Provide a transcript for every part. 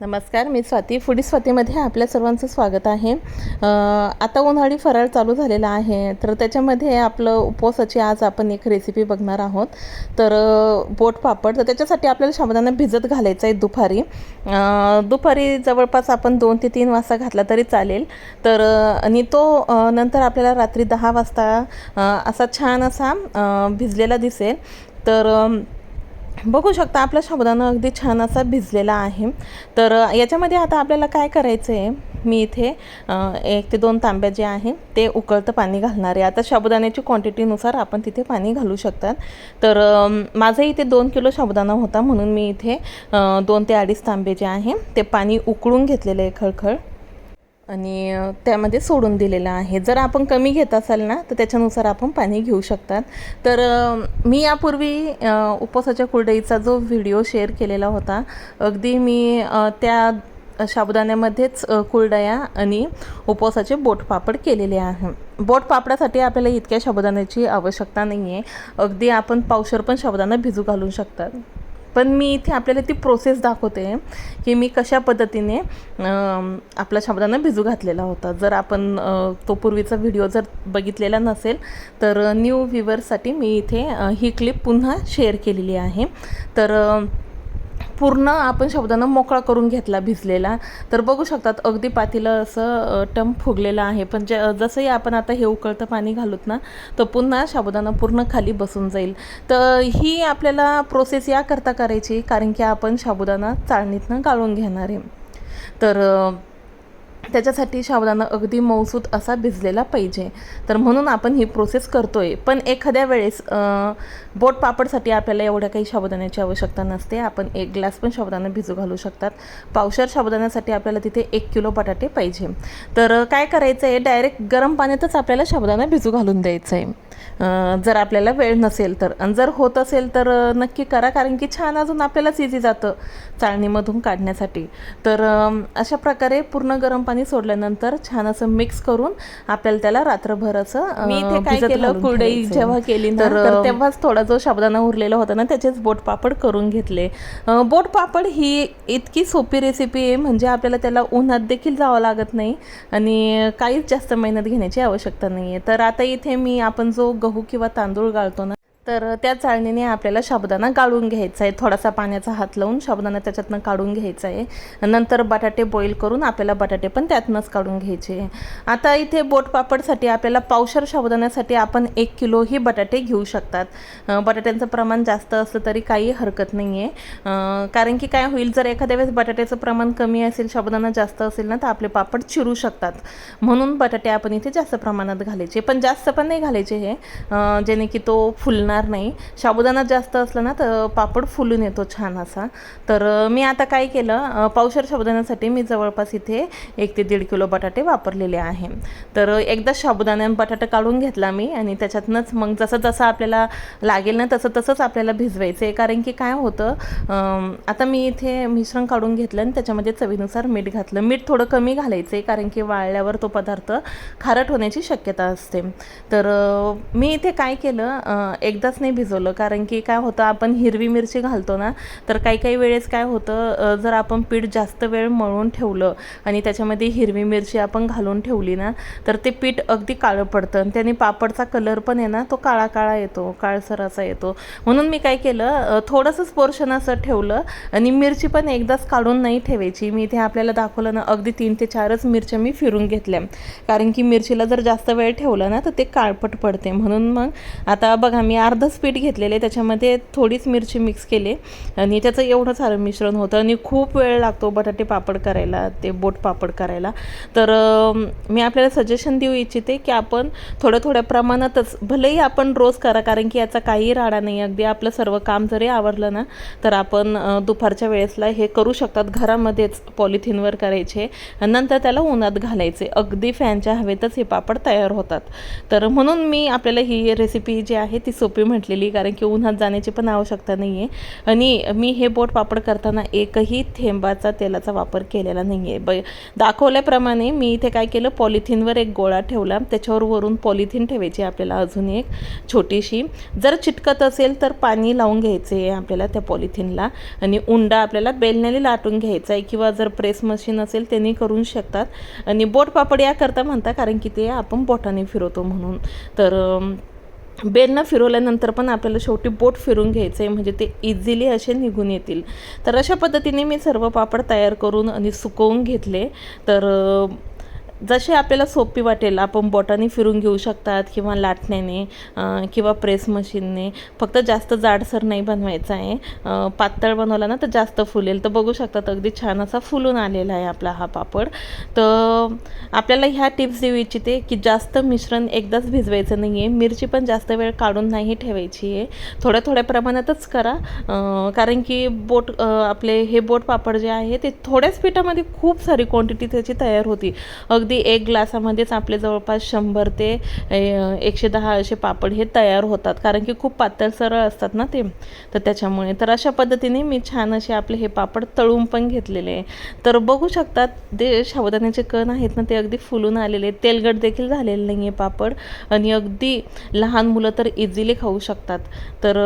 नमस्कार मी स्वाती. फुडी स्वातीमध्ये आपल्या सर्वांचं स्वागत आहे. आता उन्हाळी फराळ चालू झालेला आहे तर त्याच्यामध्ये आपलं उपवासाची आज आपण एक रेसिपी बघणार आहोत. तर बोट पापड तर त्याच्यासाठी आपल्याला साबुदाणा भिजत घालायचं आहे दुपारी. दुपारी जवळपास आपण दोन ते तीन वाजता घातला तरी चालेल. तर आणि तो नंतर आपल्याला रात्री दहा वाजता असा छान असा भिजलेला दिसेल. तर बघू शकता आपला साबुदाणा अगदी छान असा भिजलेला आहे. तर याच्यामध्ये आता आपल्याला काय करायचं आहे मी इथे एक ते दोन तांब्या जे आहे ते उकळतं पाणी घालणार आहे. आता साबुदाण्याची क्वांटिटीनुसार आपण तिथे पाणी घालू शकतात. तर माझं माझा इथे दोन किलो साबुदाणा होता म्हणून मी इथे दोन ते अडीच तांबे जे आहे ते पाणी उकळून घेतलेलं आहे खळखळ. आणि त्यामध्ये सोडून दिलेलं आहे. जर आपण कमी घेत असाल ना तर त्याच्यानुसार आपण पाणी घेऊ शकतात. तर मी यापूर्वी उपवासाच्या कुरडईचा जो व्हिडिओ शेअर केलेला होता अगदी मी त्या साबुदाण्यामध्येच कुरडया आणि उपवासाचे बोटपापड केलेले आहे. बोटपापडासाठी आपल्याला इतक्या साबुदाण्याची आवश्यकता नाही आहे अगदी आपण पावशर पण साबुदाणा भिजू घालू शकतात. पण मी इथे आपल्याला ती प्रोसेस दाखवते की मी कशा पद्धतीने आपल्या आपला भिजू घातलेला होता. जर आपण तो पूर्वीचा व्हिडिओ जर बघितलेला नसेल तर न्यू व्ह्युअर्ससाठी मी इथे ही क्लिप पुन्हा शेअर केलेली आहे. तर पूर्ण आपण साबुदाणा मोकळा करून घेतला भिजलेला. तर बघू शकतात अगदी पातीला असं टम फुगलेलं आहे. पण जे जसंही आपण आता हे उकळतं पाणी घालूत ना तर पुन्हा साबुदाणा पूर्ण खाली बसून जाईल. तर ही आपल्याला प्रोसेस याकरता करायची कारण की आपण साबुदाणा चाळणीतनं गाळून घेणार आहे. तर त्याच्यासाठी साबुदाणा अगदी मऊसूत असा भिजलेला पाहिजे. तर म्हणून आपण ही प्रोसेस करतो आहे पण एखाद्या वेळेस बोट पापडसाठी आपल्याला एवढ्या काही साबुदाण्याची आवश्यकता नसते. आपण एक ग्लास पण साबुदाणा भिजू घालू शकतात. पावशर साबुदाण्यासाठी आपल्याला तिथे एक किलो बटाटे पाहिजे. तर काय करायचं आहे डायरेक्ट गरम पाण्यातच आपल्याला साबुदाणा भिजू घालून द्यायचं आहे जर आपल्याला वेळ नसेल तर. आणि जर होत असेल तर नक्की करा. कारण की छान अजून आपल्यालाच इझी जातं चाळणीमधून काढण्यासाठी. तर अशा प्रकारे पूर्ण गरम पाणी सोडल्यानंतर छान असं मिक्स करून आपल्याला त्याला रात्रभर असं मी इथे काय केलं, कुरडई. जेव्हा केली तर तेव्हाच थोडा जो साबुदाणा उरलेला होता ना त्याचेच बोट पापड करून घेतले. बोट पापड ही इतकी सोपी रेसिपी आहे म्हणजे आपल्याला त्याला उन्हात देखील जावं लागत नाही आणि काहीच जास्त मेहनत घेण्याची आवश्यकता नाही आहे तर आता इथे मी आपण जो गहू किंवा तांदूळ गाळतो ना तर त्या चाळणीने आपल्याला साबुदाणा गाळून घ्यायचा आहे. थोडासा पाण्याचा हात लावून साबुदाणा त्याच्यातनं काढून घ्यायचा आहे. नंतर बटाटे बॉईल करून आपल्याला बटाटे पण त्यातनंच काढून घ्यायचे आहे. आता इथे बोट पापडसाठी आपल्याला पावशर साबुदाण्यासाठी आपण एक किलो ही बटाटे घेऊ शकतात. बटाट्यांचं प्रमाण जास्त असलं तरी काही हरकत नाही आहे कारण की काय होईल जर एखाद्या वेळेस बटाट्याचं प्रमाण कमी असेल साबुदाणा जास्त असेल ना तर आपले पापड चिरू शकतात. म्हणून बटाटे आपण इथे जास्त प्रमाणात घालायचे. पण जास्त पण नाही घालायचे हे. जेणे की तो फुलणार नाही. साबुदाणा जास्त असला ना तर पापड फुलून येतो छान असा. तर मी आता काय केलं अं, पावशर साबुदाण्यासाठी मी जवळपास इथे एक ते दीड किलो बटाटे वापरलेले आहे. तर एकदा साबुदाणा बटाटा काढून घेतला मी आणि त्याच्यातनंच मग जसं जसं आपल्याला लागेल ना तसं तसंच आपल्याला भिजवायचं आहे कारण की काय होतं आता मी इथे मिश्रण काढून घेतलं आणि त्याच्यामध्ये चवीनुसार मीठ घातलं. मीठ थोडं कमी घालायचं आहे कारण की वाळल्यावर तो पदार्थ खारट होण्याची शक्यता असते. तर मी इथे काय केलं एकदा एकदाच नाही भिजवलं. कारण की काय होतं आपण हिरवी मिरची घालतो ना तर काही काही वेळेस काय होतं जर आपण पीठ जास्त वेळ मळून ठेवलं आणि त्याच्यामध्ये हिरवी मिरची आपण घालून ठेवली ना तर ते पीठ अगदी काळं पडतं आणि त्याने पापडचा कलर पण आहे ना तो काळा काळा येतो काळसर असा येतो. म्हणून मी काय केलं थोडंसंच पोर्शन असं ठेवलं आणि मिरची पण एकदाच काढून नाही ठेवायची. मी इथे आपल्याला दाखवलं ना अगदी तीन ते चारच मिरच्या मी फिरून घेतल्या. कारण की मिरचीला जर जास्त वेळ ठेवलं ना तर ते काळपट पडते. म्हणून मग आता बघा मी अर्धंच पीठ घेतलेले त्याच्यामध्ये थोडीच मिरची मिक्स केली आणि त्याचं एवढं सारं मिश्रण होतं आणि खूप वेळ लागतो बटाटे पापड करायला ते बोट पापड करायला. तर मी आपल्याला सजेशन देऊ इच्छिते की आपण थोड्या थोड्या प्रमाणातच भलेही आपण रोज करा कारण की याचा काही राडा नाही. अगदी आपलं सर्व काम जरी आवरलं ना तर आपण दुपारच्या वेळेसला हे करू शकतात. घरामध्येच पॉलिथिनवर करायचे नंतर त्याला उन्हात घालायचे. अगदी फॅनच्या हवेतच हे पापड तयार होतात. तर म्हणून मी आपल्याला ही रेसिपी जी आहे ती सोपी सोपी म्हटलेली कारण की उन्हात जाण्याची पण आवश्यकता नाही आहे आणि मी हे बोट पापड करताना एकही थेंबाचा तेलाचा वापर केलेला नाही आहे ब दाखवल्याप्रमाणे मी इथे काय केलं पॉलिथिनवर एक गोळा ठेवला. त्याच्यावर वरून पॉलिथिन ठेवायची आपल्याला अजून एक छोटीशी. जर चिटकत असेल तर पाणी लावून घ्यायचे आहे आपल्याला त्या पॉलिथिनला. आणि उंडा आपल्याला बेलण्याने लाटून घ्यायचा आहे किंवा जर प्रेस मशीन असेल त्यांनी करू शकतात. आणि बोट पापड याकरता म्हणता कारण की ते आपण बोटाने फिरवतो म्हणून. तर बेलनं फिरवल्यानंतर पण आपल्याला शेवटी बोट फिरून घ्यायचं आहे म्हणजे ते इझिली असे निघून येतील. तर अशा पद्धतीने मी सर्व पापड तयार करून आणि सुकवून घेतले. तर जसे आपल्याला सोपी वाटेल आपण बोटाने फिरून घेऊ शकतात किंवा लाटण्याने किंवा प्रेस मशीनने. फक्त जास्त जाडसर नाही बनवायचा आहे. पातळ बनवला ना तर जास्त फुलेल. तर बघू शकतात अगदी छान असा फुलून आलेला आहे आपला हा पापड. तर आपल्याला ह्या टिप्स देऊ इच्छिते की जास्त मिश्रण एकदाच भिजवायचं नाही आहे मिरची पण जास्त वेळ काढून नाही ठेवायची आहे. थोड्या थोड्या प्रमाणातच करा. कारण की बोट आपले हे बोट पापड जे आहे ते थोड्याच पिठामध्ये खूप सारी क्वांटिटी त्याची तयार होती. अगदी अगदी एक ग्लासामध्येच आपले जवळपास शंभर ते एकशे दहा असे पापड हे तयार होतात. कारण की खूप पातळ सरळ असतात ना ते. तर त्याच्यामुळे. तर अशा पद्धतीने मी छान असे आपले हे पापड तळून पण घेतलेले आहे. तर बघू शकतात ते साबुदाण्याचे कण आहेत ना ते अगदी फुलून आलेले तेलगट देखील झालेले नाही आहे पापड. आणि अगदी लहान मुलं तर इझिली खाऊ शकतात. तर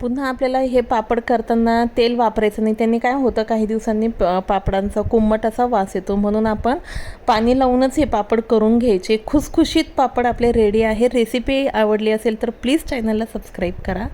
पुन्हा आपल्याला हे पापड करताना तेल वापरायचं नाही. त्यांनी काय होतं काही दिवसांनी प पापडांचा कुंबट असा वास येतो. म्हणून आपण पाणी लावूनच हे पापड करून घ्यायचे. खुसखुशीत पापड आपले रेडी आहे. रेसिपी आवडली असेल तर प्लीज चॅनलला सबस्क्राईब करा.